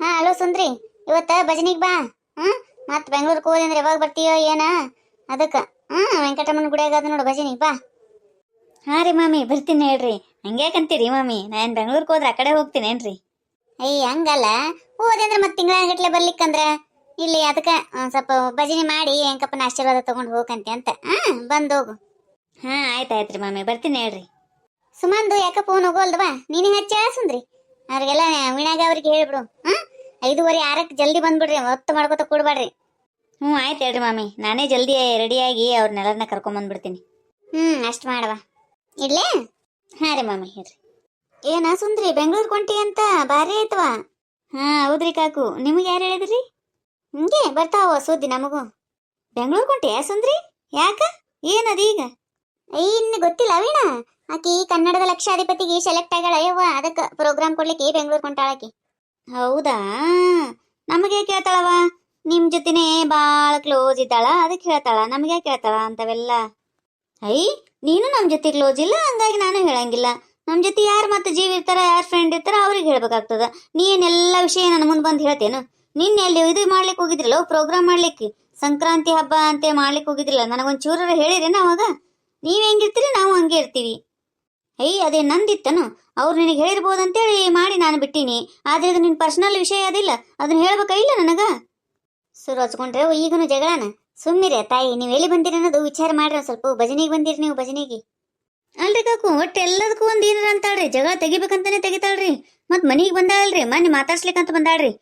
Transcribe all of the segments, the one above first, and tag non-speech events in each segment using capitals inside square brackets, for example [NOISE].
ಹಾ ಹಲೋ ಸುಂದ್ರಿ. ಇವತ್ತ ಭಜನಿಗ್ ಬಾ. ಹ್ಮ್? ಮತ್ ಬೆಂಗಳೂರು ಅಂದ್ರೆ ಯಾವಾಗ ಬರ್ತೀಯೋ ಏನ. ಅದಕ್ಕ. ಹ್ಮ್ ವೆಂಕಟಮ್ಮನ ಗುಡಿಯಾಗ ಅದ ನೋಡು ಭಜನಿಗ್ ಬಾ. ಹಾ ರೀ ಮಾಮಿ ಬರ್ತೀನಿ ಹೇಳ್ರಿ. ಹಂಗ್ಯಾಕಂತೀರಿ ಮಾಮಿ? ನಾನು ಬೆಂಗಳೂರಿಗೆ ಹೋದ್ರೆ ಆ ಕಡೆ ಹೋಗ್ತೀನೇನ್ರಿ ಅಯ್ಯ ಹಂಗಲ್ಲ. ಹೋದೆ ಅಂದ್ರೆ ಮತ್ತೆ ತಿಂಗಳ ಗಟ್ಲೆ ಬರ್ಲಿಕ್ಕಂದ್ರ? ಇಲ್ಲಿ ಅದಕ್ಕೆ ಒಂದ್ ಸ್ವಲ್ಪ ಭಜನೆ ಮಾಡಿ ಹೆಂಕಪ್ಪನ ಆಶೀರ್ವಾದ ತಗೊಂಡು ಹೋಗಂತೆ ಅಂತ. ಹಾ ಬಂದು ಹೋಗು. ಹಾ ಆಯ್ತು ಆಯ್ತು ರೀ ಮಾಮಿ ಬರ್ತೀನಿ ಹೇಳ್ರಿ. ಸುಮಂದು ಯಾಕ ಫೋನ್ ಹೋಗೋಲ್ದವಾ ನೀನೇ ಹಚ್ಚ ಸುಂದ್ರಿ. ಅವ್ರಿಗೆಲ್ಲ ವೀಣಾಗ ಅವ್ರಿಗೆ ಹೇಳ್ಬಿಡು. ಹಾ ಐದೂವರೆ ಆರಕ್ಕೆ ಜಲ್ದಿ ಬಂದ್ಬಿಡ್ರಿ ಹೊತ್ತು ಮಾಡ್ಕೋತ ಕೊಡ್ಬೇಡ್ರಿ. ಹ್ಞೂ ಆಯ್ತು ಹೇಳ್ರಿ ಮಾಮಿ. ನಾನೇ ಜಲ್ದಿ ರೆಡಿಯಾಗಿ ಅವ್ರನ್ನೆಲ್ಲರನ್ನ ಕರ್ಕೊಂಬಂದ್ಬಿಡ್ತೀನಿ ಹ್ಞೂ ಅಷ್ಟು ಮಾಡವ ಇಡ್ಲೇ? ಹಾಂ ರೀ ಮಾಮಿ ಹೇಳ್ರಿ ಏನ ಸುಂದ್ರಿ ಬೆಂಗಳೂರು ಕೊಂಟಿ ಅಂತ ಭಾರಿ ಆಯ್ತವ ಹಾಂ ಹೌದ್ರಿ ಕಾಕು. ನಿಮಗೆ ಯಾರು ಹೇಳಿದ್ರಿ? ಹಿಂಗೆ ಬರ್ತಾವ ಸುದ್ದಿ ನಮಗೂ. ಬೆಂಗಳೂರು ಕೊಂಟಿ ಸುಂದ್ರಿ? ಯಾಕ? ಏನದು ಈಗ ಇನ್ನು ಗೊತ್ತಿಲ್ಲ ವೀಣಾ. ಆಕಿ ಕನ್ನಡದ ಲಕ್ಷಾಧಿಪತಿಗೆ ಸೆಲೆಕ್ಟ್ ಆಗ್ಯಾಳ ಅಯ್ಯವ್ವ ಅದಕ್ಕೆ ಪ್ರೋಗ್ರಾಮ್ ಕೊಡ್ಲಿಕ್ಕೆ ಬೆಂಗಳೂರು ಕೊಂಟಾಳಕಿ ಹೌದಾ? ನಮಗೆ ಕೇಳ್ತಾಳವ ನಿಮ್ ಜೊತೆನೆ ಭಾಳ ಕ್ಲೋಸ್ ಇದ್ದಾಳ ಅದಕ್ಕೆ ಹೇಳ್ತಾಳ. ನಮಗೆ ಕೇಳ್ತಾಳ ಅಂತವೆಲ್ಲ? ಐ, ನೀನು ನಮ್ ಜೊತೆ ಕ್ಲೋಸ್ ಇಲ್ಲ, ಹಂಗಾಗಿ ನಾನು ಹೇಳಂಗಿಲ್ಲ. ನಮ್ ಜೊತೆ ಯಾರು ಮತ್ತೆ ಜೀವ ಇರ್ತಾರ, ಯಾರು ಫ್ರೆಂಡ್ ಇರ್ತಾರ, ಅವ್ರಿಗೆ ಹೇಳ್ಬೇಕಾಗ್ತದ. ನೀನೆಲ್ಲ ವಿಷಯ ನನ್ನ ಮುಂದೆ ಬಂದು ಹೇಳ್ತೇನು. ನಿನ್ನೆ ಅಲ್ಲಿ ಇದು ಮಾಡ್ಲಿಕ್ಕೆ ಹೋಗಿದ್ರಲ್ಲ ಪ್ರೋಗ್ರಾಮ್ ಮಾಡ್ಲಿಕ್ಕೆ ಸಂಕ್ರಾಂತಿ ಹಬ್ಬ ಅಂತ ಮಾಡ್ಲಿಕ್ಕೆ ಹೋಗಿದ್ರಲ್ಲ, ನನಗೊಂದು ಚೂರ ಹೇಳಿರೇನ ಅವಾಗ? ನೀವ್ ಹೆಂಗಿರ್ತೀರಿ ನಾವು ಹಂಗೆ ಇರ್ತೀವಿ. ಐ ಅದೇ ನಂದಿತ್ತನು. ಅವ್ರು ನಿನಗೆ ಹೇಳಿರ್ಬೋದಂತೇಳಿ ಮಾಡಿ ನಾನು ಬಿಟ್ಟೀನಿ. ಆದ್ರೆ ಅದು ನಿನ್ ಪರ್ಸನಲ್ ವಿಷಯ ಅದಿಲ್ಲ. ಅದನ್ನ ಹೇಳ್ಬೇಕಾಗಿಲ್ಲ ನನಗ? ಸುರು ಹಚ್ಕೊಂಡ್ರೆ ಈಗನು ಜಗಳನ? ಸುಮ್ಮಿರೆ ತಾಯಿ, ನೀವು ಎಲ್ಲಿ ಬಂದಿರಿ ಅನ್ನೋದು ವಿಚಾರ ಮಾಡ್ರಿ ಸ್ವಲ್ಪ. ಭಜನೆಗೆ ಬಂದಿರಿ ನೀವು ಭಜನೆಗೆ. ಅಲ್ರಿ ಕಾಕು, ಒಟ್ಟು ಎಲ್ಲದಕ್ಕೂ ಒಂದ್ ಏನಾರ ಅಂತಾಳ್ರಿ. ಜಗಳ ತೆಗಿಬೇಕಂತಾನೆ ತೆಗಿತಾಳ್ರಿ. ಮತ್ ಮನೆಗೆ ಬಂದಾಳ್ರಿ ಮೊನ್ನೆ ಮಾತಾಡ್ಸ್ಲಿಕ್ಕಂತ ಬಂದಾಳ್ರಿ.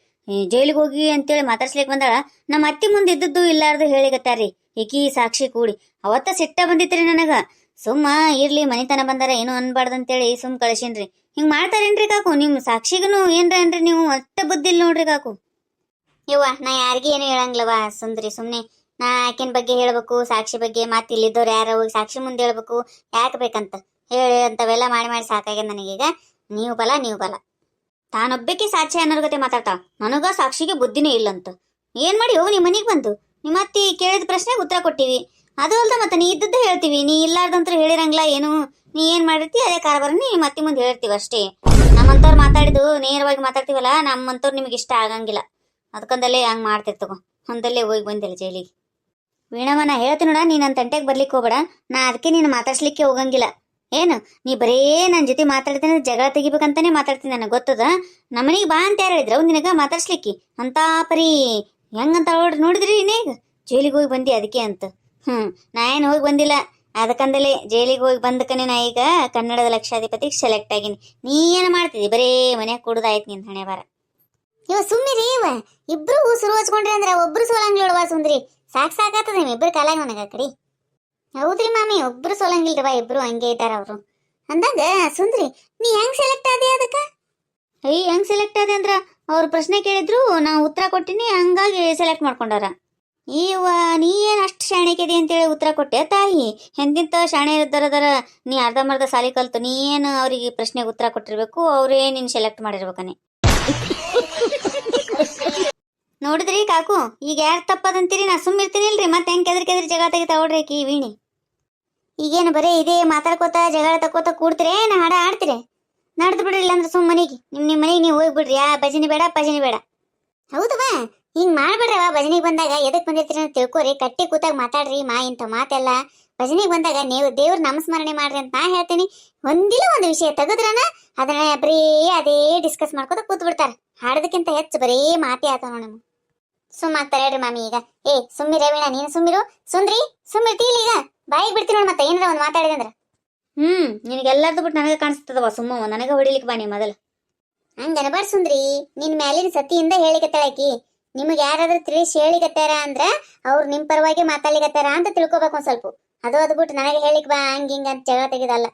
ಜೈಲಿಗೆ ಹೋಗಿ ಅಂತೇಳಿ ಮಾತಾಡ್ಸ್ಲಿಕ್ಕೆ ಬಂದಾಳ. ನಮ್ಮ ಅತ್ತಿ ಮುಂದೆ ಇದ್ದದ್ದು ಇಲ್ಲಾರ್ದು ಹೇಳಿಗತ್ತಾರ್ರಿ. ಈಕಿ ಸಾಕ್ಷಿ ಕೂಡಿ. ಅವತ್ತ ಸಿಟ್ಟ ಬಂದಿತ್ರಿ ನನಗ. ಸುಮ್ಮ ಇರ್ಲಿ, ಮನೆತನ ಬಂದಾರ ಏನು ಅನ್ಬಾರ್ದು ಅಂತೇಳಿ ಸುಮ್ ಕಳ್ಸಿನ್ರಿ. ಹಿಂಗ್ ಮಾಡ್ತಾರೇನ್ರಿ ಕಾಕು? ನಿಮ್ ಸಾಕ್ಷಿಗನು ಏನ್ರ ಏನ್ರಿ ನೀವು? ಅಷ್ಟ ಬುದ್ಧಿ ಇಲ್ಲ ನೋಡ್ರಿ ಕಾಕು. ಯವ್ವ, ನಾ ಯಾರಿಗೂ ಏನು ಹೇಳಂಗಿಲ್ಲವ ಸುಂದ್ರಿ ಸುಮ್ನೆ. ನಾ ಆಕಿನ ಬಗ್ಗೆ ಹೇಳ್ಬೇಕು, ಸಾಕ್ಷಿ ಬಗ್ಗೆ ಮತ್ತೆ ಇಲ್ಲಿದ್ದವ್ರು ಯಾರ ಹೋಗಿ ಸಾಕ್ಷಿ ಮುಂದೆ ಹೇಳ್ಬೇಕು. ಯಾಕೆ ಬೇಕಂತ? ಹೇಳಿ, ಅಂತವೆಲ್ಲ ಮಾಡಿ ಮಾಡಿ ಸಾಕಾಗ್ಯದ ನನಗೀಗ ನೀವು ಬಲ ನೀವು ಬಲ. ತಾನೊಬ್ಬಕ್ಕೆ ಸಾಕ್ಷಿ ಅನ್ನೋರ್ ಗತೆ ಮಾತಾಡ್ತಾವ ನನಗ ಸಾಕ್ಷಿಗೆ ಬುದ್ಧಿನೇ ಇಲ್ಲಂತ. ಏನ್ ಮಾಡಿ ಹೋಗಿ ನಿಮ್ಮ ಮನೆಗೆ ಬಂದು. ನಿಮ್ಮ ಅತ್ತಿ ಕೇಳಿದ ಪ್ರಶ್ನೆಗೆ ಉತ್ತರ ಕೊಟ್ಟಿವಿ. ಅದು ಅಲ್ದ ಮತ್ತೆ ನೀ ಇದ್ದದ್ದೇ ಹೇಳ್ತೀವಿ. ನೀ ಇಲ್ಲಾರ್ದಂತ್ರ ಹೇಳಿರಂಗಿಲ್ಲ ಏನು? ನೀ ಏನ್ ಮಾಡಿರ್ತಿ? ಅದೇ ಕಾರ್ಬಾರ ನೀ ಮತ್ತೆ ಮುಂದೆ ಹೇಳ್ತೀವಿ ಅಷ್ಟೇ. ನಮ್ಮಂತವ್ರು ಮಾತಾಡಿದ್ದು ನೇರವಾಗಿ ಮಾತಾಡ್ತೀವಲ್ಲ ನಮ್ಮಂತವ್ರು ನಿಮಗೆ ಇಷ್ಟ ಆಗಂಗಿಲ್ಲ. ಅದಕ್ಕಂದಲ್ಲೇ ಹಂಗ್ ಮಾಡ್ತಿರ್ತಗೋ ಒಂದಲ್ಲೇ ಹೋಗಿ ಬಂದಿಲ್ಲ ಜೈಲಿಗೆ. ವೀಣಮ್ಮ ನಾ ಹೇಳ್ತೀನಿ ನೋಡ, ನೀ ನನ್ನ ತಂಟೆಗೆ ಬರ್ಲಿಕ್ಕೆ ಹೋಗ್ಬೇಡ. ನಾ ಅದಕ್ಕೆ ನೀನು ಮಾತಾಡ್ಸ್ಲಿಕ್ಕೆ ಹೋಗಂಗಿಲ್ಲ. ಏನು? ನೀ ಬರೇ ನನ್ನ ಜೊತೆ ಮಾತಾಡ್ತೀನಿ, ಜಗಳ ತೆಗಿಬೇಕಂತಾನೆ ಮಾತಾಡ್ತೀನಿ ನನಗೆ ಗೊತ್ತದ? ನಮ್ಮನಿಗೆ ಬಾ ಅಂತ ಯಾರು ಹೇಳಿದ್ರು? ನಿನಗೆ ಮಾತಾಡ್ಸ್ಲಿಕ್ಕೆ? ಅಂತ ಪರಿ. ಹೆಂಗಂತ ನೋಡಿದ್ರಿ ನೀಗ ಜೈಲಿಗೆ ಹೋಗಿ ಬಂದಿ ಅದಕ್ಕೆ ಅಂತ. ಹ್ಮ್, ನಾ ಏನು ಹೋಗಿ ಬಂದಿಲ್ಲ. ಅದಕ್ಕಂದಲೇ ಜೈಲಿಗೆ ಹೋಗಿ ಬಂದಕನೆ ನಾ ಈಗ ಕನ್ನಡದ ಲಕ್ಷಾಧಿಪತಿಗೆ ಸೆಲೆಕ್ಟ್ ಆಗೀನಿ. ನೀ ಏನು ಮಾಡ್ತಿದ್ದಿ ಬರೇ ಮನ್ಯಾಗ ಕುಡ್ದಾಯ್ತು ನಿನ್ ಹಣೆ ಬಾರ ಇವ ಸುಮ್ಮಿರಿ ಇವ. ಇಬ್ರು ಉಸಿರು ಹಚ್ಕೊಂಡ್ರಿ ಅಂದ್ರೆ ಒಬ್ರು ಸೋಲಂಗಿಲ್ವಾ ಸುಂದ್ರಿ. ಸಾಕ್ ಸಾಕಾತದ ನಿಮ್ ಇಬ್ರು ಕಾಲಾಗ ನನಗ ಹೌದ್ರಿ ಮಾಮಿ, ಒಬ್ರು ಸೋಲಂಗಿಲ್ರವ ಇಬ್ರು ಹಂಗೆ ಇದ್ದಾರ ಅವ್ರು. ಅಂದಾಗ, ಸುಂದ್ರಿ, ನೀ ಹೆಂಗ್ ಸೆಲೆಕ್ಟ್ ಆದಿ ಅದಕ್ಕ? ಅಯ್ಯ ಹೆಂಗ್ ಸೆಲೆಕ್ಟ್ ಆದೆ ಅಂದ್ರ ಅವ್ರ ಪ್ರಶ್ನೆ ಕೇಳಿದ್ರು, ನಾ ಉತ್ತರ ಕೊಟ್ಟಿನಿ, ಹಂಗಾಗಿ ಸೆಲೆಕ್ಟ್ ಮಾಡ್ಕೊಂಡಾರ. ಈವ ನೀ ಏನು ಅಷ್ಟು ಶಾಣೆಕಿದೆ ಅಂತೇಳಿ ಉತ್ತರ ಕೊಟ್ಟೆ? ತಾಯಿ ಹೆಂದಿಂತ ಶಾಣೆ ದರ ನೀ ಅರ್ಧಂಬರ್ಧ ಸಾಲಿ ಕಲ್ತು, ನೀ ಏನು ಅವ್ರಿಗೆ ಪ್ರಶ್ನೆಗೆ ಉತ್ತರ ಕೊಟ್ಟಿರ್ಬೇಕು? ಅವರೇ ನೀನು ಸೆಲೆಕ್ಟ್ ಮಾಡಿರ್ಬೇಕನೆ. [LAUGHS] ನೋಡಿದ್ರಿ ಕಾಕು, ಈಗ ಯಾರು ತಪ್ಪದಂತೀರಿ? ನಾ ಸುಮ್ಮಿರ್ತೀನಿ ಇಲ್ರಿ ಮತ್ತೆ ಹೆಂಗೆ ಕೆದ್ರಿ ಕೆದ್ರಿ ಜಗಳ ತೆಗಿತಾ ನೋಡ್ರಿ ಕಿ ವೀಣಿ. ಈಗೇನು ಬರೀ ಇದೇ ಮಾತಾಡ್ಕೋತ, ಜಗಳ ತಕ್ಕೋತ ಕೂಡ್ತಿರೇ? ನಾ ಹಾಡ ಆಡ್ತೀರಿ? ನಡ್ದು ಬಿಡ್ರಿ ಇಲ್ಲಾಂದ್ರೆ ಸುಮ್ಮ ಮನೆಗೆ. ನಿಮ್ಮ ನಿಮ್ಮ ಮನೆಗೆ ನೀವು ಹೋಗ್ಬಿಡ್ರಿ. ಆ ಭಜನೆ ಬೇಡ ಭಜನೆ ಬೇಡ. ಹೌದವ? ಹಿಂಗ್ ಮಾಡ್ಬೇಡ್ರವ ಭಜನೆಗೆ ಬಂದಾಗ ಎದಕ್ ಬಂದಿರ್ತೀರಿ ಅಂತ ತಿಳ್ಕೊರಿ ಕಟ್ಟಿ ಕೂತಾಗ ಮಾತಾಡ್ರಿ ಮಾ ಇಂಥ ಮಾತೆಲ್ಲ. ಭಜನೆಗೆ ಬಂದಾಗ ನೀವು ದೇವ್ರ ನಮಸ್ಮರಣೆ ಮಾಡ್ರಿ ಅಂತ ನಾ ಹೇಳ್ತೀನಿ. ಒಂದಿಲ್ಲ ಒಂದು ವಿಷಯ ತೆಗೆದ್ರನ ಅದನ್ನ ಬರೀ ಅದೇ ಡಿಸ್ಕಸ್ ಮಾಡ್ಕೋತ ಕೂತ್ ಬಿಡ್ತಾರ ಹಾಡೋದಕ್ಕಿಂತ ಹೆಚ್ಚು ಬರೀ ಮಾತಿ ಆತ ನೋಡ ಸುಮ್ಮ ಆಗ್ತಾರೆ ಹೇಳ್ರಿ ಮಾಮಿ ಈಗ. ಏ ಸುಮ್ಮಿ ವೀಣ ನೀನು ಸುಮ್ಮಿರು. ಸುಂದ್ರಿ ಸುಮ್ಮಿರ್ತೀಲಿ ಈಗ. ಬಾಯಿಗೆ ಬಿಡ್ತೀನಿ ನೋಡ್ ಮತ್ತೆ ಏನಾರ ಒಂದು ಮಾತಾಡಿದಂದ್ರ ಹ್ಮ್ ನಿನಗೆಲ್ಲಾರ್ದು ಬಿಟ್ಟು ನನಗೆ ಕಾಣಿಸ್ತದವ ಸುಮ್ಮ ನನಗೆ ಹೊಡಿಲಿಕ್ಕೆ ಬಾ ನೀ ಮೊದಲು. ಹಂಗನಬಾರ್ ಸುಂದ್ರಿ ನಿನ್ ಮ್ಯಾಲಿನ ಸತಿಯಿಂದ ಹೇಳಿಕತ್ತಾಳಕಿ ನಿಮಗೆ ಯಾರಾದ್ರೂ ತಿಳಿಸಿ ಹೇಳಿಗತ್ತಾರ ಅಂದ್ರೆ ಅವ್ರು ನಿಮ್ಮ ಪರವಾಗಿ ಮಾತಾಡ್ಲಿಕತ್ತಾರ ಅಂತ ತಿಳ್ಕೊಬೇಕು ಒಂದು ಸ್ವಲ್ಪ. ಅದು ಅದು ಬಿಟ್ಟು ನನಗೆ ಹೇಳಿಕ್ ಬಾ, ಹಂಗ ಹಿಂಗ ಅಂತ ಜಗಳ ತೆಗೆದಲ್ಲ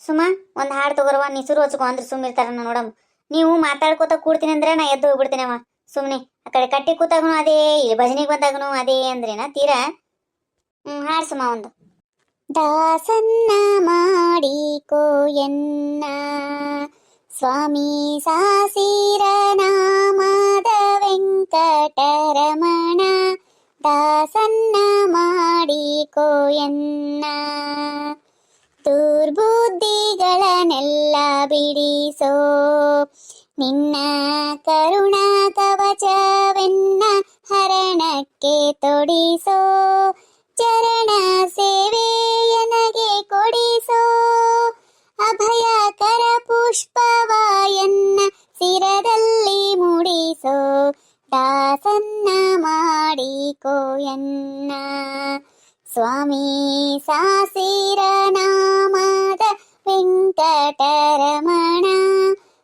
ಸುಮ, ಒಂದು ಹಾಡು ತಗೋರವ ನಿಸುರು ಹಚ್ಕೊ ಅಂದ್ರೆ ಸುಮ್ಮಿರ್ತಾರ ನೋಡಮ್ ನೀವು ಮಾತಾಡ್ಕೋತ ಕೂಡ್ತೀನಿ ಅಂದ್ರೆ ನಾ ಎದ್ದು ಹೋಗ್ಬಿಡ್ತೀನವ ಸುಮ್ನೆ, ಆ ಕಡೆ ಕಟ್ಟಿ ಕೂತಾಗನು ಅದೇ ಇಲ್ಲಿ ಭಜನೆಗೆ ಬಂದಾಗನು ಅದೇ ಅಂದ್ರೇನ ತೀರಾ? ಹ್ಮ್, ಹಾಡ್ ಸುಮ ಒಂದು. ದಾಸನ್ನ ಮಾಡಿಕೋ ಎನ್ನ, ಸ್ವಾಮಿ ಸಾಸಿರ ವೆಂಕಟರಮಣ ದಾಸನ್ನ ಮಾಡಿಕೋ ಎನ್ನ ದುರ್ಬುದ್ಧಿಗಳನ್ನೆಲ್ಲ ಬಿಡಿಸೋ ನಿನ್ನ ಕರುಣ ಕವಚವೆನ್ನ ಹರಣಕ್ಕೆ ತೊಡಿಸೋ ಚರಣ ಮಾಡಿಕೋಯನ್ನ ಸ್ವಾಮಿ ಸಾಸಿರ ನಾಮದ ವೆಂಕಟರಮಣ,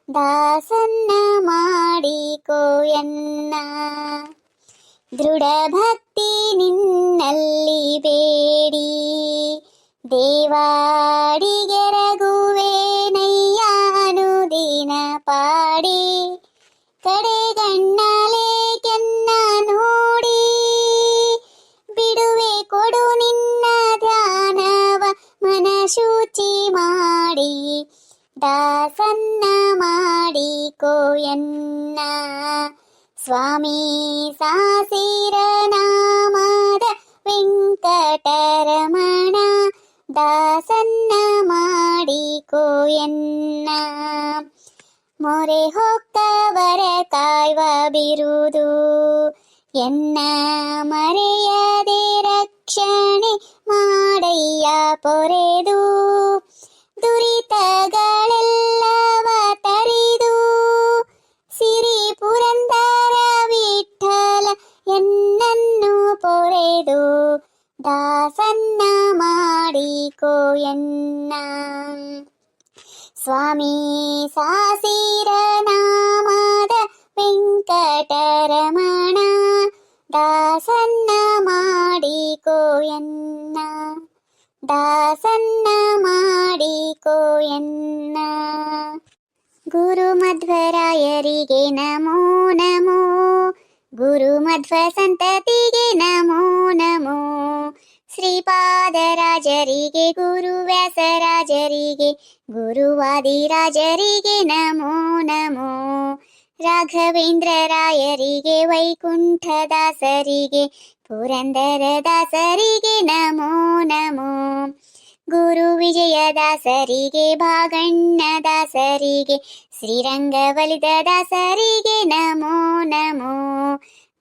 ದಾಸನ್ನ ಮಾಡಿಕೋಯನ್ನ ದೃಢ ಭಕ್ತಿ ನಿನ್ನಲ್ಲಿ ಬೇಡಿ ದೇವಾಡಿಗೆರಗುವೆ ನಯ್ಯ ಅನುದಿನ ಪಾಡಿ ಕಡೆಗಣ್ಣಲೆ ಶುಚಿ ಮಾಡಿ ದಾಸನ್ನ ಮಾಡಿಕೋಯನ್ನ ಸ್ವಾಮಿ ಸಾಸಿರ ನಾಮದ ವೆಂಕಟರಮಣ ದಾಸನ್ನ ಮಾಡಿಕೋಯನ್ನ ಮೊರೆ ಹೊಕ್ಕವರ ಕಾಯ್ವ ಬಿರುದು ಎನ್ನ ಮರೆಯದೆ ಪೊರೆದು ದುರಿತಗಳೆಲ್ಲವ ತರಿದು ಸಿರಿ ಪುರಂದರ ವಿಠಲ ಎನ್ನನ್ನು ಪೊರೆದು ದಾಸನ್ನ ಮಾಡಿಕೋಯನ್ನ ಸ್ವಾಮಿ ಸಾಸಿರ ನಾಮದ ವೆಂಕಟರಮಣ ದಾಸನ್ನ ಮಾಡಿಕೋಯನ್ನ ದಾಸನ್ನ ಮಾಡಿಕೋಯನ್ನ ಗುರು ಮಧ್ವರಾಯರಿಗೆ ನಮೋ ನಮೋ ಗುರು ಮಧ್ವ ಸಂತತಿಗೆ ನಮೋ ನಮೋ ಶ್ರೀಪಾದರಾಜರಿಗೆ ಗುರು ವ್ಯಾಸರಾಜರಿಗೆ ಗುರುವಾದಿರಾಜರಿಗೆ ನಮೋ ನಮೋ ರಾಘವೇಂದ್ರ ರಾಯರಿಗೆ ವೈಕುಂಠದಾಸರಿಗೆ ಪುರಂದರ ದಾಸರಿಗೆ ನಮೋ ನಮೋ ಗುರು ವಿಜಯದಾಸರಿಗೆ ಭಾಗಣ್ಣ ದಾಸರಿಗೆ ಶ್ರೀರಂಗವಲಿದ ದಾಸರಿಗೆ ನಮೋ ನಮೋ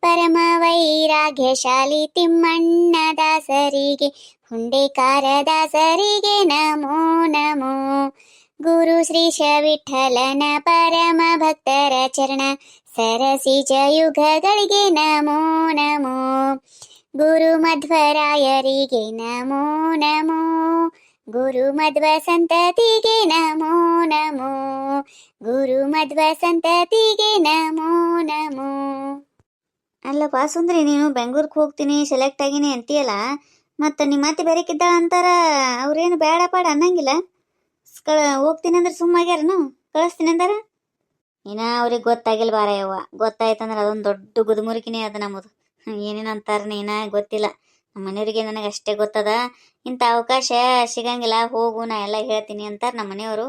ಪರಮ ವೈರಾಗ್ಯಶಾಲಿ ತಿಮ್ಮಣ್ಣ ದಾಸರಿಗೆ ಹುಂಡೇಕಾರ ದಾಸರಿಗೆ ನಮೋ ನಮೋ ಗುರು ಶ್ರೀಶ ವಿಠಲನ ಪರಮ ಭಕ್ತರ ಚರಣ ಸರಸಿಜ ಯುಗಗಳಿಗೆ ನಮೋ ನಮೋ. ಗುರು ಮಧ್ವರಾಯರಿಗೆ ನಮೋ ನಮೋ. ಗುರು ಮಧ್ವ ಸಂತತಿಗೆ ನಮೋ ನಮೋ. ಗುರು ಮಧ್ವ ಸಂತತಿಗೆ ನಮೋ ನಮೋ. ಅಲ್ಲಪ್ಪ ಸುಂದ್ರಿ ನೀನು ಬೆಂಗ್ಳೂರ್ಗೆ ಹೋಗ್ತೀನಿ ಸೆಲೆಕ್ಟ್ ಆಗಿನಿ ಅಂತೀಯಲ್ಲ, ಮತ್ತು ನಿಮ್ಮ ಅತ್ತೆ ಬೇರೆಕ್ಕಿದ್ದಾಳ ಅಂತಾರ ಅವ್ರೇನು ಬೇಡ ಪಾಡ ಅನ್ನಂಗಿಲ್ಲ? ಕಳ, ಹೋಗ್ತೀನಿ ಅಂದ್ರೆ ಸುಮ್ಮಾಗ್ಯಾರನು ಕಳಿಸ್ತೀನಿ ಅಂದಾರ? ಇನ್ನ ಅವ್ರಿಗೆ ಗೊತ್ತಾಗಿಲ್ಲ ಬಾರ ಯವ್ವ ಗೊತ್ತಾಯ್ತಂದ್ರೆ ಅದೊಂದು ದೊಡ್ಡ ಗುದುಮುರುಕಿನೇ ಅದ ನಮ್ಮದು ಏನೇನು ಅಂತಾರ ಏನ ಗೊತ್ತಿಲ್ಲ. ನಮ್ಮ ಮನೆಯವ್ರಿಗೆ ನನಗೆ ಅಷ್ಟೇ ಗೊತ್ತದ. ಇಂಥ ಅವಕಾಶ ಸಿಗಂಗಿಲ್ಲ, ಹೋಗು, ನಾ ಎಲ್ಲ ಹೇಳ್ತೀನಿ ಅಂತಾರೆ ನಮ್ಮ ಮನೆಯವರು.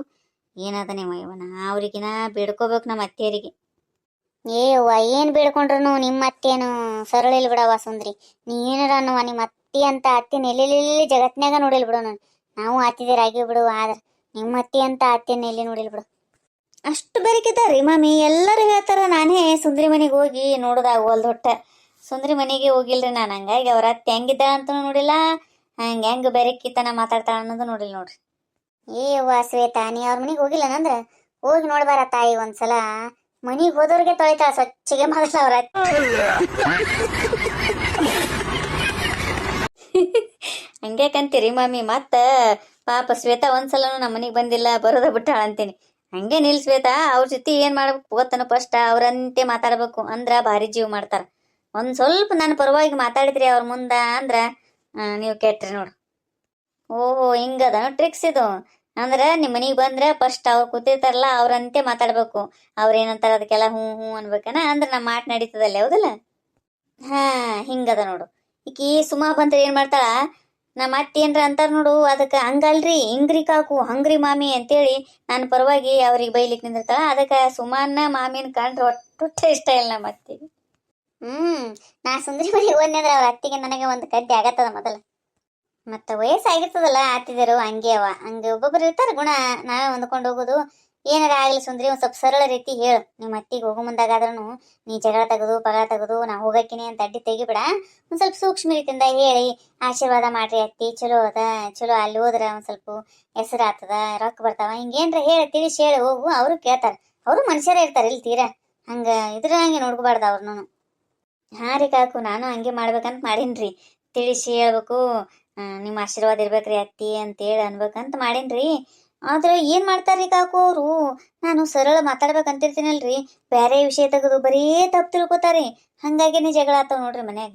ಏನದ ನೀವು ಇವನ ಅವ್ರಿಗಿನ ಬೇಡ್ಕೋಬೇಕು ನಮ್ಮ ಅತ್ತೆಯರಿಗೆ ಏ ಅವ್ವ, ಏನ್ ಬೇಡ್ಕೊಂಡ್ರು ನಿಮ್ಮ ಅತ್ತೇನು? ಸರಳ ಇಲ್ಲ ಬಿಡವ ಸುಂದ್ರಿ. ನೀ ಏನಾರ ನಿಮ್ಮ ಅತ್ತಿ ಅಂತ ಅತ್ತಿ ಎಲ್ಲೆಲ್ಲಿ ಜಗತ್ನ್ಯಾಗ ನೋಡಿಲ್ ಬಿಡು ನಾನು. ನಾವು ಅತ್ತಿದ್ದೀರಾಗಿ ಬಿಡು, ಆದ್ರ ನಿಮ್ಮ ಅತ್ತಿ ಅಂತ ಅತ್ತೆನ ಎಲ್ಲಿ ನೋಡಿಲ್ ಬಿಡು. ಅಷ್ಟು ಬೆರಕಿದ್ದಾರಿ ಮಾಮಿ. ಎಲ್ಲರೂ ಹೇಳ್ತಾರ ನಾನೇ ಸುಂದ್ರಿ ಮನೆಗೆ ಹೋಗಿ ನೋಡೋದಾಗ ಹೊಲ್ದೊಟ್ಟ ಸುಂದ್ರಿ ಮನೆಗೆ ಹೋಗಿಲ್ರಿ ನಾನು. ಹಂಗಾಗಿ ಅವ್ರ ಅತ್ತೆ ಹೆಂಗಿದ್ದಾಳ ಅಂತ ನೋಡಿಲ್ಲ. ಹಂಗೆ ಹೆಂಗ್ ಬೆರಕಿತನ ಮಾತಾಡ್ತಾಳ ಅನ್ನೋದು ನೋಡಿಲ್ಲ ನೋಡ್ರಿ. ಏ ಅವ್ವ ಶ್ವೇತಾ ನೀ ಅವ್ರ ಮನೆಗೆ ಹೋಗಿಲ್ಲ ನಂದ್ರ? ಹೋಗಿ ನೋಡ್ಬಾರ ತಾಯಿ ಒಂದ್ಸಲ. ಮನೆಗೆ ಹೋದವ್ರಿಗೆ ತೊಳಿತಾಳ ಸ್ವಚ್ಛಗೆ ಮೊದಲ ಅವ್ರ ಹಂಗ್ಯಾಕಂತೀರಿ ಮಾಮಿ. ಮತ್ತ ಪಾಪ ಶ್ವೇತಾ ಒಂದ್ಸಲನು ನಮ್ಮ ಮನೆಗೆ ಬಂದಿಲ್ಲ, ಬರೋದ ಬಿಟ್ಟಾಳ ಅಂತೀನಿ ಹಂಗೆ ನಿಲ್ ಶ್ವೇತಾ, ಅವ್ರ ಜೊತೆ ಏನ್ ಮಾಡ್ಬೇಕು? ಗೊತ್ತನ ಫಸ್ಟ್ ಅವ್ರಂತೆ ಮಾತಾಡ್ಬೇಕು. ಅಂದ್ರ ಭಾರಿ ಜೀವ ಮಾಡ್ತಾರ. ಒಂದ್ ಸ್ವಲ್ಪ ನನ್ನ ಪರವಾಗಿ ಮಾತಾಡಿದ್ರಿ ಅವ್ರ ಮುಂದ ಅಂದ್ರ ನೀವು ಕೆಟ್ರಿ ನೋಡು. ಓಹೋ, ಹಿಂಗದ? ಟ್ರಿಕ್ಸ್ ಇದು. ಅಂದ್ರ ನಿಮ್ಮ ಮನಿಗ್ ಬಂದ್ರೆ ಫಸ್ಟ್ ಅವ್ರು ಕೂತಿರ್ತಾರಲ್ಲ, ಅವ್ರಂತೆ ಮಾತಾಡ್ಬೇಕು. ಅವ್ರ ಏನಂತಾರ ಅದಕ್ಕೆಲ್ಲ ಹ್ಞೂ ಹ್ಞೂ ಅನ್ಬೇಕನ? ಅಂದ್ರ ನಮ್ಮ ಮಾಟ್ ನಡೀತದಲ್ಲ, ಹೌದಲ್ಲ? ಹಾ, ಹಿಂಗದ ನೋಡು. ಈಕಿ ಸುಮಾ ಬಂದ್ರೆ ಏನ್ ಮಾಡ್ತಾಳ? ನಮ್ಮ ಅತ್ತಿ ಏನ್ರ ಅಂತಾರ ನೋಡು, ಅದಕ್ಕೆ ಹಂಗಲ್ರಿ, ಹಿಂಗ್ರಿ ಕಾಕು, ಹಂಗ್ರಿ ಮಾಮಿ ಅಂತೇಳಿ ನಾನು ಪರವಾಗಿ ಅವ್ರಿಗೆ ಬೈಲಿಕ್ಕೆ ನಿಂದಿರ್ತಾಳ. ಅದಕ್ಕೆ ಸುಮಾನ ಮಾಮಿನ ಕಂಡ್ರೆ ಒಟ್ಟು ಇಷ್ಟ ಇಲ್ಲ ನಮ್ಮ ಅತ್ತಿಗೆ. ಹ್ಮ್, ನಾ ಸುಂದರಿ ಮನೆಗೆ ಹೋದ್ನಂದ್ರ ಅವ್ರ ಅತ್ತಿಗೆ ನನಗೆ ಒಂದು ಕಡ್ಡಿ ಆಗತ್ತದ ಮೊದಲ. ಮತ್ತ ವಯಸ್ಸಾಗಿರ್ತದಲ್ಲ ಆತಿದರು, ಹಂಗೆ ಅವ. ಹಂಗೆ ಒಬ್ಬೊಬ್ರು ಇರ್ತಾರ ಗುಣ, ನಾವೇ ಹೊಂದ್ಕೊಂಡು ಹೋಗೋದು. ಏನಾರ ಆಗ್ಲಿ ಸುಂದ್ರಿ, ಒಂದ್ ಸ್ವಲ್ಪ ಸರಳ ರೀತಿ ಹೇಳು. ನಿಮ್ಮ ಅತ್ತಿಗೆ ಹೋಗೋ ಮುಂದಾಗಾದ್ರೂ ನೀ ಜಗಳ ತೆಗೆದು ಪಗಳ ತೆಗೆದು ನಾ ಹೋಗಕ್ಕಿನಿ ಅಂತ ಅಡ್ಡಿ ತೆಗಿಬಿಡ. ಒಂದ್ ಸ್ವಲ್ಪ ಸೂಕ್ಷ್ಮ ರೀತಿಯಿಂದ ಹೇಳಿ, ಆಶೀರ್ವಾದ ಮಾಡ್ರಿ ಅತ್ತಿ. ಚಲೋ ಅದ, ಚಲೋ ಅಲ್ಲಿ ಹೋದ್ರ ಒಂದ್ ಸ್ವಲ್ಪ ಹೆಸರು ಆತದ, ರೊಕ್ಕ ಬರ್ತಾವ. ಹಿಂಗೇನ್ರ ಹೇಳಿ, ತಿಳಿಸಿ ಹೇಳಿ ಹೋಗು. ಅವರು ಕೇಳ್ತಾರ. ಅವರು ಮನುಷ್ಯರೇ ಇರ್ತಾರ ಇಲ್ಲಿ ತೀರಾ? ಹಂಗ ಇದ್ರ ಹಂಗೆ ನೋಡ್ಕೋಬಾರ್ದು ಅವ್ರನ್ನು. ಹಾ ರೀ ಕಾಕು, ನಾನು ಹಂಗೆ ಮಾಡ್ಬೇಕಂತ ಮಾಡೀನ್ರಿ. ತಿಳಿಸಿ ಹೇಳ್ಬೇಕು. ನಿಮ್ಮ ಆಶೀರ್ವಾದ ಇರ್ಬೇಕ್ರಿ ಅತ್ತಿ ಅಂತೇಳಿ ಅನ್ಬೇಕಂತ ಮಾಡೀನ್ರಿ. ಆದ್ರೆ ಏನ್ ಮಾಡ್ತಾರ್ರಿ ಕಾಕು ಅವರು? ನಾನು ಸರಳ ಮಾತಾಡ್ಬೇಕಂತಿರ್ತೀನಲ್ರಿ. ಬೇರೆ ವಿಷಯ ತೆಗೆದು ಬರೀ ತಪ್ಪು ತಿಳ್ಕೊತಾರೆ. ಹಂಗಾಗಿನೇ ಜಗಳ ಆತಾವ ನೋಡ್ರಿ ಮನ್ಯಾಗ.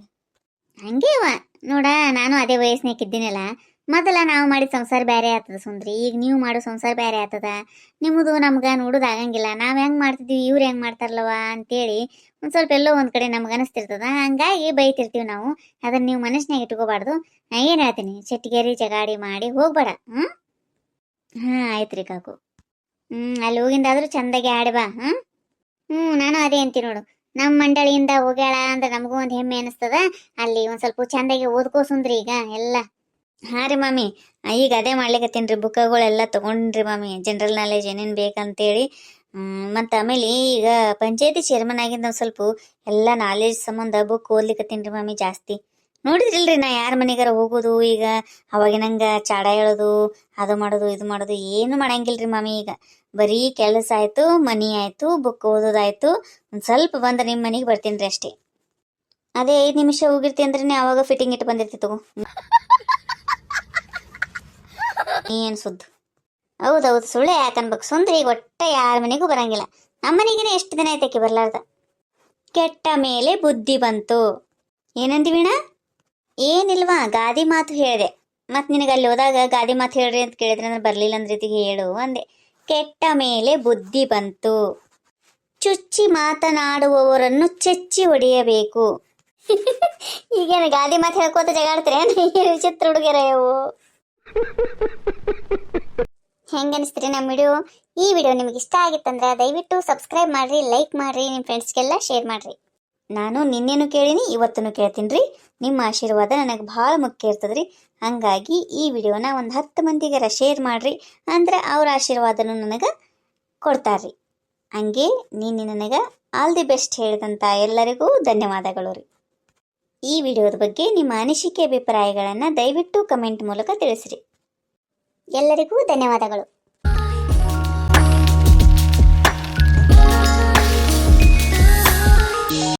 ಹಂಗೇವ ನೋಡ, ನಾನು ಅದೇ ವಯಸ್ಸಿನಾಗ ಇದ್ದೀನಲ್ಲ ಮೊದಲ ನಾವು ಮಾಡಿದ ಸಂಸಾರ ಬೇರೆ ಆಗ್ತದ ಸುಂದ್ರಿ. ಈಗ ನೀವು ಮಾಡೋ ಸಂಸಾರ ಬೇರೆ ಆಗ್ತದ. ನಿಮ್ಮದು ನಮ್ಗೆ ನೋಡೋದಾಗಂಗಿಲ್ಲ ನಾವು ಹೆಂಗ್ ಮಾಡ್ತಿದ್ವಿ, ಇವ್ರು ಹೆಂಗ್ ಮಾಡ್ತಾರಲ್ಲವ ಅಂತೇಳಿ ಒಂದು ಸ್ವಲ್ಪ ಎಲ್ಲೋ ಒಂದು ಕಡೆ ನಮ್ಗೆ ಅನಿಸ್ತಿರ್ತದ. ಹಂಗಾಗಿ ಬೈತಿರ್ತೀವಿ ನಾವು. ಅದನ್ನ ನೀವು ಮನಸ್ಸಿನಾಗ ಇಟ್ಕೋಬಾರ್ದು. ನಾ ಏನು ಹೇಳ್ತೀನಿ? ಚಟ್ಗೇರಿ, ಜಗಾಡಿ ಮಾಡಿ ಹೋಗ್ಬೇಡ. ಹ್ಮ್? ಹಾ ರೀ ಕಾಕು. ಹ್ಞೂ ಅಲ್ಲಿ ಹೋಗಿಂದಾದ್ರೂ ಚಂದಾಗಿ ಆಡಿ ಬಾ, ಹ್ಮ್? ನಾನು ಅದೇ ಅಂತೀನಿ ನೋಡು. ನಮ್ಮ ಮಂಡಳಿಯಿಂದ ಹೋಗ್ಯಾಳ ಅಂದ್ರೆ ನಮಗೂ ಒಂದು ಹೆಮ್ಮೆ ಅನಿಸ್ತದ. ಅಲ್ಲಿ ಒಂದು ಸ್ವಲ್ಪ ಚಂದಾಗಿ ಓದ್ಕೋ ಸುಂದ್ರಿ ಈಗ, ಎಲ್ಲ. ಹಾಂ ರೀ ಮಾಮಿ. ಈಗ ಅದೇ ಮಾಡ್ಲಿಕತ್ತೀನ್ರಿ ಬುಕ್ಗಳೆಲ್ಲ ತಗೊಂಡ್ರಿ ಮಾಮಿ. ಜನರಲ್ ನಾಲೆಜ್ ಏನೇನು ಬೇಕಂತೇಳಿ. ಮತ್ತ ಆಮೇಲೆ ಈಗ ಪಂಚಾಯತಿ ಚೇರ್ಮನ್ ಆಗಿಂದ ಒಂದು ಸ್ವಲ್ಪ ಎಲ್ಲ ನಾಲೆಜ್ ಸಂಬಂಧ ಬುಕ್ ಓದ್ಲಿಕತ್ತೀನ್ರಿ ಮಾಮಿ ಜಾಸ್ತಿ. ನೋಡಿದ್ರಿಲ್ರಿ ನಾ ಯಾರ ಮನೆಗಾರ ಹೋಗೋದು? ಈಗ ಅವಾಗಿನಂಗ ಚಾಡ ಹೇಳೋದು, ಅದು ಮಾಡೋದು, ಇದು ಮಾಡೋದು ಏನು ಮಾಡಂಗಿಲ್ರಿ ಮಾಮಿ ಈಗ. ಬರೀ ಕೆಲಸ ಆಯ್ತು, ಮನಿ ಆಯ್ತು ಬುಕ್ ಓದೋದಾಯ್ತು. ಒಂದ್ ಸ್ವಲ್ಪ ಬಂದ್ರೆ ನಿಮ್ಮ ಮನೆಗೆ ಬರ್ತೀನಿ ಅಷ್ಟೇ. ಅದೇ ಐದು ನಿಮಿಷ ಹೋಗಿರ್ತಿ ಅಂದ್ರೆ ಅವಾಗ ಫಿಟ್ಟಿಂಗ್ ಇಟ್ಟು ಬಂದಿರ್ತಿ ತಗೋ. ಏನ್ ಸುದ್ದು? ಹೌದೌದು, ಸುಳ್ಳೆ ಯಾಕನ್ಬೇಕು ಸುಂದ್ರಿ, ಈಗ ಒಟ್ಟ ಯಾರ ಮನೆಗೂ ಬರಂಗಿಲ್ಲ. ನಮ್ಮ ಮನೆಗೇನೆ ಎಷ್ಟು ದಿನ ಆಯ್ತಕ್ಕೆ ಬರ್ಲಾರ್ದ? ಕೆಟ್ಟ ಮೇಲೆ ಬುದ್ಧಿ ಬಂತು. ಏನಂದಿ ವೀಣಾ? ಏನಿಲ್ವಾ, ಗಾದಿ ಮಾತು ಹೇಳಿದೆ. ಮತ್ ನಿನಗೆ ಅಲ್ಲಿ ಹೋದಾಗ ಗಾದಿ ಮಾತು ಹೇಳ್ರಿ ಅಂತ ಕೇಳಿದ್ರೆ ಅಂದ್ರೆ ಬರ್ಲಿಲ್ಲ ಅಂದ್ರೆ ರೀತಿಗೆ ಹೇಳು ಅಂದೆ. ಕೆಟ್ಟ ಮೇಲೆ ಬುದ್ಧಿ ಬಂತು. ಚುಚ್ಚಿ ಮಾತನಾಡುವವರನ್ನು ಚೆಚ್ಚಿ ಹೊಡೆಯಬೇಕು. [LAUGHS] ಈಗೇನು ಗಾದಿ ಮಾತು ಹೇಳ್ಕೋತ ಜಗಾಡ್ತಾರೆ ವಿಚಿತ್ರ ಹುಡುಗಿಯರ ಇವು. ಹೆಂಗನಿಸ್ತೀರಿ ನಮ್ಮ ವಿಡಿಯೋ? ಈ ವಿಡಿಯೋ ನಿಮ್ಗೆ ಇಷ್ಟ ಆಗಿತ್ತಂದ್ರೆ ದಯವಿಟ್ಟು ಸಬ್ಸ್ಕ್ರೈಬ್ ಮಾಡ್ರಿ ಲೈಕ್ ಮಾಡ್ರಿ ನಿಮ್ಮ ಫ್ರೆಂಡ್ಸ್ಗೆಲ್ಲ ಶೇರ್ ಮಾಡ್ರಿ. ನಾನು ನಿನ್ನೆನು ಕೇಳೀನಿ ಇವತ್ತೂ ಕೇಳ್ತೀನಿ ರೀ ನಿಮ್ಮ ಆಶೀರ್ವಾದ ನನಗೆ ಭಾಳ ಮುಖ್ಯ ಇರ್ತದ್ರಿ. ಹಂಗಾಗಿ ಈ ವಿಡಿಯೋನ ಒಂದು ಹತ್ತು ಮಂದಿಗೆ ಶೇರ್ ಮಾಡಿರಿ. ಅಂದ್ರೆ ಅವ್ರ ಆಶೀರ್ವಾದನು ನನಗೆ ಕೊಡ್ತಾರ್ರಿ. ಹಂಗೆ ನಿನ್ನೆ ನನಗೆ ಆಲ್ ದಿ ಬೆಸ್ಟ್ ಹೇಳಿದಂಥ ಎಲ್ಲರಿಗೂ ಧನ್ಯವಾದಗಳು ರೀ ಈ ವಿಡಿಯೋದ ಬಗ್ಗೆ ನಿಮ್ಮ ಅನಿಸಿಕೆ ಅಭಿಪ್ರಾಯಗಳನ್ನು ದಯವಿಟ್ಟು ಕಮೆಂಟ್ ಮೂಲಕ ತಿಳಿಸ್ರಿ. ಎಲ್ಲರಿಗೂ ಧನ್ಯವಾದಗಳು.